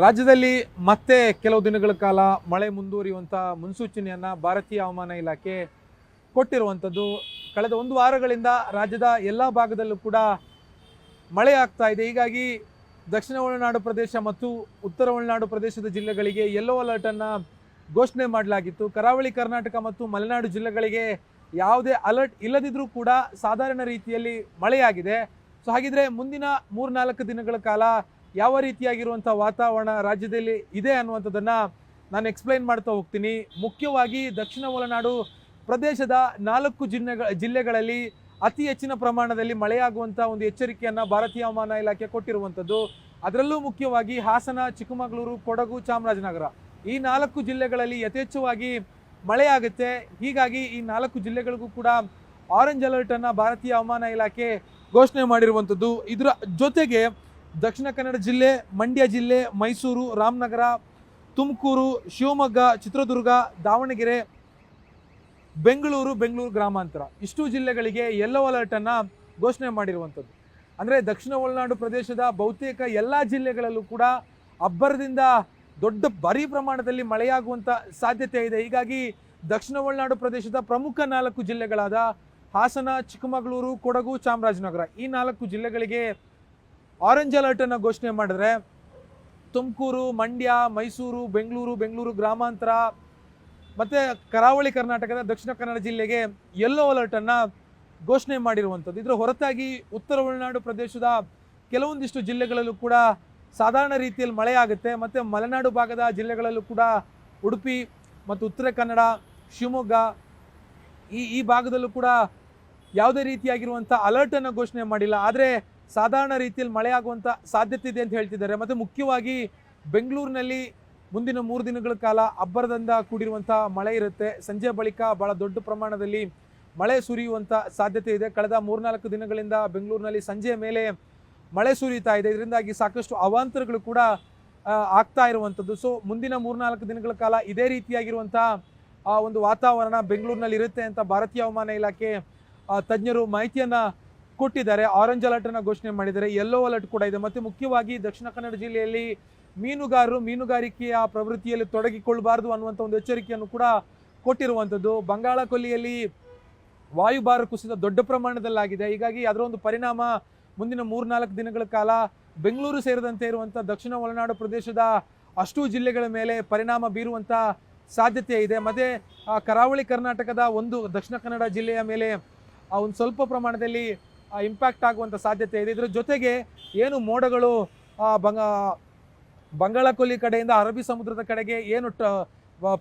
ರಾಜ್ಯದಲ್ಲಿ ಮತ್ತೆ ಕೆಲವು ದಿನಗಳ ಕಾಲ ಮಳೆ ಮುಂದುವರಿಯುವಂಥ ಮುನ್ಸೂಚನೆಯನ್ನು ಭಾರತೀಯ ಹವಾಮಾನ ಇಲಾಖೆ ಕೊಟ್ಟಿರುವಂಥದ್ದು ಕಳೆದ ಒಂದು ವಾರಗಳಿಂದ ರಾಜ್ಯದ ಎಲ್ಲ ಭಾಗದಲ್ಲೂ ಕೂಡ ಮಳೆ ಆಗ್ತಾ ಇದೆ. ಹೀಗಾಗಿ ದಕ್ಷಿಣ ಒಳನಾಡು ಪ್ರದೇಶ ಮತ್ತು ಉತ್ತರ ಒಳನಾಡು ಪ್ರದೇಶದ ಜಿಲ್ಲೆಗಳಿಗೆ ಯೆಲ್ಲೋ ಅಲರ್ಟನ್ನು ಘೋಷಣೆ ಮಾಡಲಾಗಿತ್ತು. ಕರಾವಳಿ ಕರ್ನಾಟಕ ಮತ್ತು ಮಲೆನಾಡು ಜಿಲ್ಲೆಗಳಿಗೆ ಯಾವುದೇ ಅಲರ್ಟ್ ಇಲ್ಲದಿದ್ದರೂ ಕೂಡ ಸಾಧಾರಣ ರೀತಿಯಲ್ಲಿ ಮಳೆಯಾಗಿದೆ. ಸೊ ಹಾಗಿದ್ರೆ ಮುಂದಿನ ಮೂರ್ನಾಲ್ಕು ದಿನಗಳ ಕಾಲ ಯಾವ ರೀತಿಯಾಗಿರುವಂಥ ವಾತಾವರಣ ರಾಜ್ಯದಲ್ಲಿ ಇದೆ ಅನ್ನುವಂಥದ್ದನ್ನು ನಾನು ಎಕ್ಸ್ಪ್ಲೈನ್ ಮಾಡ್ತಾ ಹೋಗ್ತೀನಿ. ಮುಖ್ಯವಾಗಿ ದಕ್ಷಿಣ ಒಳನಾಡು ಪ್ರದೇಶದ ನಾಲ್ಕು ಜಿಲ್ಲೆಗಳ ಜಿಲ್ಲೆಗಳಲ್ಲಿ ಅತಿ ಹೆಚ್ಚಿನ ಪ್ರಮಾಣದಲ್ಲಿ ಮಳೆಯಾಗುವಂಥ ಒಂದು ಎಚ್ಚರಿಕೆಯನ್ನು ಭಾರತೀಯ ಹವಾಮಾನ ಇಲಾಖೆ ಕೊಟ್ಟಿರುವಂಥದ್ದು. ಅದರಲ್ಲೂ ಮುಖ್ಯವಾಗಿ ಹಾಸನ, ಚಿಕ್ಕಮಗಳೂರು, ಕೊಡಗು, ಚಾಮರಾಜನಗರ. ಈ ನಾಲ್ಕು ಜಿಲ್ಲೆಗಳಲ್ಲಿ ಯಥೇಚ್ಛವಾಗಿ ಮಳೆಯಾಗುತ್ತೆ. ಹೀಗಾಗಿ ಈ ನಾಲ್ಕು ಜಿಲ್ಲೆಗಳಿಗೂ ಕೂಡ ಆರೆಂಜ್ ಅಲರ್ಟನ್ನು ಭಾರತೀಯ ಹವಾಮಾನ ಇಲಾಖೆ ಘೋಷಣೆ ಮಾಡಿರುವಂಥದ್ದು. ಇದರ ಜೊತೆಗೆ ದಕ್ಷಿಣ ಕನ್ನಡ ಜಿಲ್ಲೆ, ಮಂಡ್ಯ ಜಿಲ್ಲೆ, ಮೈಸೂರು, ರಾಮನಗರ, ತುಮಕೂರು, ಶಿವಮೊಗ್ಗ, ಚಿತ್ರದುರ್ಗ, ದಾವಣಗೆರೆ, ಬೆಂಗಳೂರು ಬೆಂಗಳೂರು ಗ್ರಾಮಾಂತರ. ಇಷ್ಟು ಜಿಲ್ಲೆಗಳಿಗೆ ಯೆಲ್ಲೋ ಅಲರ್ಟನ್ನು ಘೋಷಣೆ ಮಾಡಿರುವಂಥದ್ದು. ಅಂದರೆ ದಕ್ಷಿಣ ಒಳನಾಡು ಪ್ರದೇಶದ ಬಹುತೇಕ ಎಲ್ಲ ಜಿಲ್ಲೆಗಳಲ್ಲೂ ಕೂಡ ಅಬ್ಬರದಿಂದ ದೊಡ್ಡ ಭಾರೀ ಪ್ರಮಾಣದಲ್ಲಿ ಮಳೆಯಾಗುವಂಥ ಸಾಧ್ಯತೆ ಇದೆ. ಹೀಗಾಗಿ ದಕ್ಷಿಣ ಒಳನಾಡು ಪ್ರದೇಶದ ಪ್ರಮುಖ ನಾಲ್ಕು ಜಿಲ್ಲೆಗಳಾದ ಹಾಸನ, ಚಿಕ್ಕಮಗಳೂರು, ಕೊಡಗು, ಚಾಮರಾಜನಗರ ಈ ನಾಲ್ಕು ಜಿಲ್ಲೆಗಳಿಗೆ ಆರೆಂಜ್ ಅಲರ್ಟ್ ಅನ್ನು ಘೋಷಣೆ ಮಾಡಿದ್ರೆ ತುಮಕೂರು, ಮಂಡ್ಯ, ಮೈಸೂರು, ಬೆಂಗಳೂರು ಬೆಂಗಳೂರು ಗ್ರಾಮಾಂತರ, ಮತ್ತೆ ಕರಾವಳಿ ಕರ್ನಾಟಕದ ದಕ್ಷಿಣ ಕನ್ನಡ ಜಿಲ್ಲೆಗೆ ಯೆಲ್ಲೋ ಅಲರ್ಟ್ ಅನ್ನ ಘೋಷಣೆ ಮಾಡಿರುವಂಥದ್ದು. ಇದರ ಹೊರತಾಗಿ ಉತ್ತರ ಒಳನಾಡು ಪ್ರದೇಶದ ಕೆಲವೊಂದಿಷ್ಟು ಜಿಲ್ಲೆಗಳಲ್ಲೂ ಕೂಡ ಸಾಧಾರಣ ರೀತಿಯಲ್ಲಿ ಮಳೆ ಆಗುತ್ತೆ. ಮತ್ತೆ ಮಲೆನಾಡು ಭಾಗದ ಜಿಲ್ಲೆಗಳಲ್ಲೂ ಕೂಡ ಉಡುಪಿ ಮತ್ತು ಉತ್ತರ ಕನ್ನಡ, ಶಿವಮೊಗ್ಗ ಈ ಈ ಭಾಗದಲ್ಲೂ ಕೂಡ ಯಾವುದೇ ರೀತಿಯಾಗಿರುವಂಥ ಅಲರ್ಟನ್ನು ಘೋಷಣೆ ಮಾಡಿಲ್ಲ. ಆದರೆ ಸಾಧಾರಣ ರೀತಿಯಲ್ಲಿ ಮಳೆ ಆಗುವಂಥ ಸಾಧ್ಯತೆ ಇದೆ ಅಂತ ಹೇಳ್ತಿದ್ದಾರೆ. ಮತ್ತು ಮುಖ್ಯವಾಗಿ ಬೆಂಗಳೂರಿನಲ್ಲಿ ಮುಂದಿನ ಮೂರು ದಿನಗಳ ಕಾಲ ಅಬ್ಬರದಿಂದ ಕೂಡಿರುವಂಥ ಮಳೆ ಇರುತ್ತೆ. ಸಂಜೆ ಬಳಿಕ ಭಾಳ ದೊಡ್ಡ ಪ್ರಮಾಣದಲ್ಲಿ ಮಳೆ ಸುರಿಯುವಂಥ ಸಾಧ್ಯತೆ ಇದೆ. ಕಳೆದ ಮೂರ್ನಾಲ್ಕು ದಿನಗಳಿಂದ ಬೆಂಗಳೂರಿನಲ್ಲಿ ಸಂಜೆಯ ಮೇಲೆ ಮಳೆ ಸುರಿಯುತ್ತಾ ಇದೆ. ಇದರಿಂದಾಗಿ ಸಾಕಷ್ಟು ಅವಾಂತರಗಳು ಕೂಡ ಆಗ್ತಾ ಇರುವಂಥದ್ದು ಸೊ ಮುಂದಿನ ಮೂರ್ನಾಲ್ಕು ದಿನಗಳ ಕಾಲ ಇದೇ ರೀತಿಯಾಗಿರುವಂಥ ಆ, ಒಂದು ವಾತಾವರಣ ಬೆಂಗಳೂರಿನಲ್ಲಿ ಇರುತ್ತೆ ಅಂತ ಭಾರತೀಯ ಹವಾಮಾನ ಇಲಾಖೆ ತಜ್ಞರು ಮಾಹಿತಿಯನ್ನು ಕೊಟ್ಟಿದ್ದಾರೆ. ಆರೆಂಜ್ ಅಲರ್ಟ್ ಅನ್ನ ಘೋಷಣೆ ಮಾಡಿದ್ದಾರೆ. ಯೆಲ್ಲೋ ಅಲರ್ಟ್ ಕೂಡ ಇದೆ. ಮತ್ತು ಮುಖ್ಯವಾಗಿ ದಕ್ಷಿಣ ಕನ್ನಡ ಜಿಲ್ಲೆಯಲ್ಲಿ ಮೀನುಗಾರರು, ಮೀನುಗಾರಿಕೆಯ ಪ್ರವೃತ್ತಿಯಲ್ಲಿ ತೊಡಗಿಕೊಳ್ಳಬಾರದು ಅನ್ನುವಂಥ ಒಂದು ಎಚ್ಚರಿಕೆಯನ್ನು ಕೂಡ ಕೊಟ್ಟಿರುವಂಥದ್ದು ಬಂಗಾಳ ಕೊಲ್ಲಿಯಲ್ಲಿ ವಾಯುಭಾರ ಕುಸಿತ ದೊಡ್ಡ ಪ್ರಮಾಣದಲ್ಲಾಗಿದೆ. ಹೀಗಾಗಿ ಅದರ ಒಂದು ಪರಿಣಾಮ ಮುಂದಿನ ಮೂರ್ನಾಲ್ಕು ದಿನಗಳ ಕಾಲ ಬೆಂಗಳೂರು ಸೇರಿದಂತೆ ಇರುವಂಥ ದಕ್ಷಿಣ ಒಳನಾಡು ಪ್ರದೇಶದ ಅಷ್ಟು ಜಿಲ್ಲೆಗಳ ಮೇಲೆ ಪರಿಣಾಮ ಬೀರುವಂಥ ಸಾಧ್ಯತೆ ಇದೆ. ಮತ್ತೆ ಕರಾವಳಿ ಕರ್ನಾಟಕದ ಒಂದು ದಕ್ಷಿಣ ಕನ್ನಡ ಜಿಲ್ಲೆಯ ಮೇಲೆ ಒಂದು ಸ್ವಲ್ಪ ಪ್ರಮಾಣದಲ್ಲಿ ಇಂಪ್ಯಾಕ್ಟ್ ಆಗುವಂಥ ಸಾಧ್ಯತೆ ಇದೆ. ಇದರ ಜೊತೆಗೆ ಏನು ಮೋಡಗಳು ಆ, ಬಂಗ ಬಂಗಾಳ ಕೊಲ್ಲಿ ಕಡೆಯಿಂದ ಅರಬ್ಬಿ ಸಮುದ್ರದ ಕಡೆಗೆ ಏನು ಟ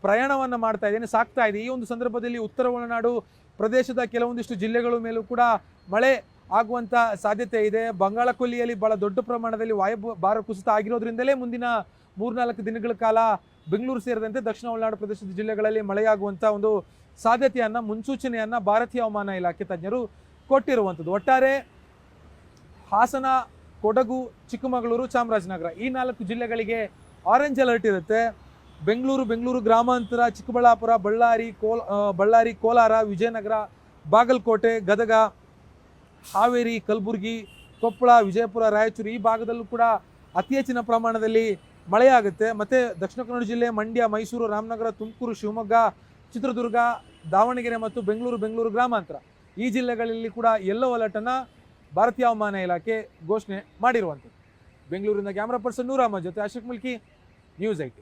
ಪ್ರಯಾಣವನ್ನ ಮಾಡ್ತಾ ಇದೆ ಏನು ಸಾಕ್ತಾ ಇದೆ. ಈ ಒಂದು ಸಂದರ್ಭದಲ್ಲಿ ಉತ್ತರ ಒಳನಾಡು ಪ್ರದೇಶದ ಕೆಲವೊಂದಿಷ್ಟು ಜಿಲ್ಲೆಗಳ ಮೇಲೂ ಕೂಡ ಮಳೆ ಆಗುವಂಥ ಸಾಧ್ಯತೆ ಇದೆ. ಬಂಗಾಳಕೊಲ್ಲಿಯಲ್ಲಿ ಭಾಳ ದೊಡ್ಡ ಪ್ರಮಾಣದಲ್ಲಿ ವಾಯು ಭಾರ ಕುಸಿತ ಆಗಿರೋದ್ರಿಂದಲೇ ಮುಂದಿನ ಮೂರ್ನಾಲ್ಕು ದಿನಗಳ ಕಾಲ ಬೆಂಗಳೂರು ಸೇರಿದಂತೆ ದಕ್ಷಿಣ ಒಳನಾಡು ಪ್ರದೇಶದ ಜಿಲ್ಲೆಗಳಲ್ಲಿ ಮಳೆಯಾಗುವಂಥ ಒಂದು ಸಾಧ್ಯತೆಯನ್ನ, ಮುನ್ಸೂಚನೆಯನ್ನ ಭಾರತೀಯ ಹವಾಮಾನ ಇಲಾಖೆ ತಜ್ಞರು ಕೊಟ್ಟಿರುವಂಥದ್ದು. ಒಟ್ಟಾರೆ ಹಾಸನ, ಕೊಡಗು, ಚಿಕ್ಕಮಗಳೂರು, ಚಾಮರಾಜನಗರ ಈ ನಾಲ್ಕು ಜಿಲ್ಲೆಗಳಿಗೆ ಆರೆಂಜ್ ಅಲರ್ಟ್ ಇರುತ್ತೆ. ಬೆಂಗಳೂರು ಬೆಂಗಳೂರು ಗ್ರಾಮಾಂತರ, ಚಿಕ್ಕಬಳ್ಳಾಪುರ, ಬಳ್ಳಾರಿ, ಕೋಲ್ ಬಳ್ಳಾರಿ, ಕೋಲಾರ, ವಿಜಯನಗರ, ಬಾಗಲಕೋಟೆ, ಗದಗ, ಹಾವೇರಿ, ಕಲಬುರಗಿ, ಕೊಪ್ಪಳ, ವಿಜಯಪುರ, ರಾಯಚೂರು ಈ ಭಾಗದಲ್ಲೂ ಕೂಡ ಅತಿ ಹೆಚ್ಚಿನ ಪ್ರಮಾಣದಲ್ಲಿ ಮಳೆಯಾಗುತ್ತೆ. ಮತ್ತು ದಕ್ಷಿಣ ಕನ್ನಡ ಜಿಲ್ಲೆ ಮಂಡ್ಯ, ಮೈಸೂರು, ರಾಮನಗರ, ತುಮಕೂರು, ಶಿವಮೊಗ್ಗ ಚಿತ್ರದುರ್ಗ, ದಾವಣಗೆರೆ ಮತ್ತು ಬೆಂಗಳೂರು ಬೆಂಗಳೂರು ಗ್ರಾಮಾಂತರ. ಈ ಜಿಲ್ಲೆಗಳಲ್ಲಿ ಕೂಡ ಯೆಲ್ಲೋ ಅಲರ್ಟನ್ನು ಭಾರತೀಯ ಹವಾಮಾನ ಇಲಾಖೆ ಘೋಷಣೆ ಮಾಡಿರುವಂಥದ್ದು. ಬೆಂಗಳೂರಿನ ಕ್ಯಾಮ್ರಾ ಪರ್ಸನ್ ನೂರಾಮ ಜೊತೆ ಅಶೋಕ್ ಮುಲ್ಕಿ, ನ್ಯೂಸ್ ಐಟಿ.